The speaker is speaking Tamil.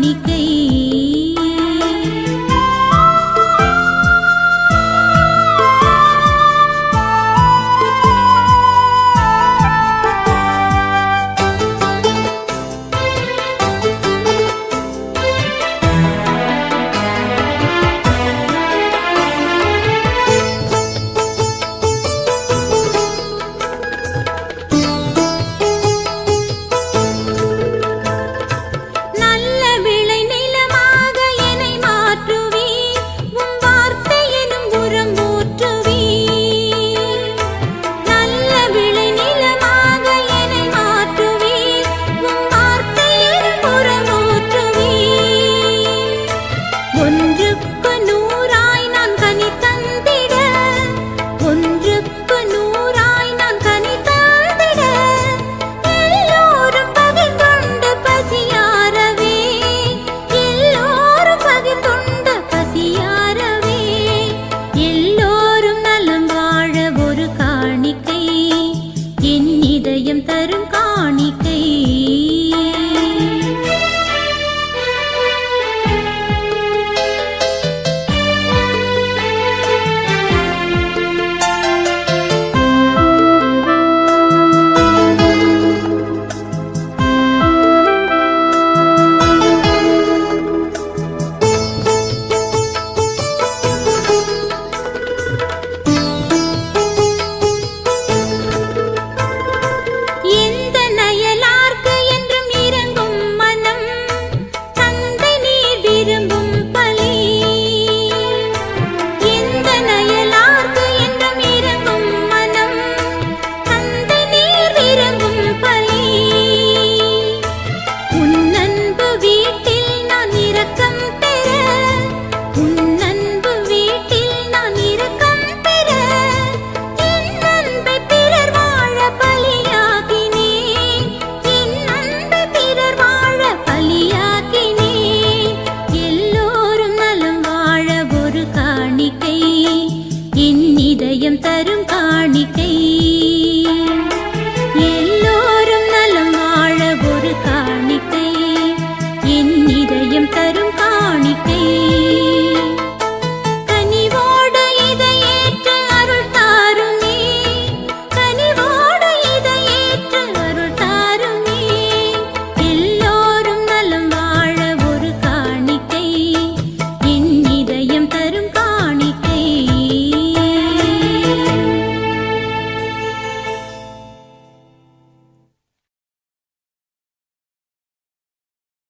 காணிக்கை தரும் காணிக்கை. எல்லோரும் நலம் வாழ ஒரு காணிக்கை. என் இதயம் தரும் காணிக்கை.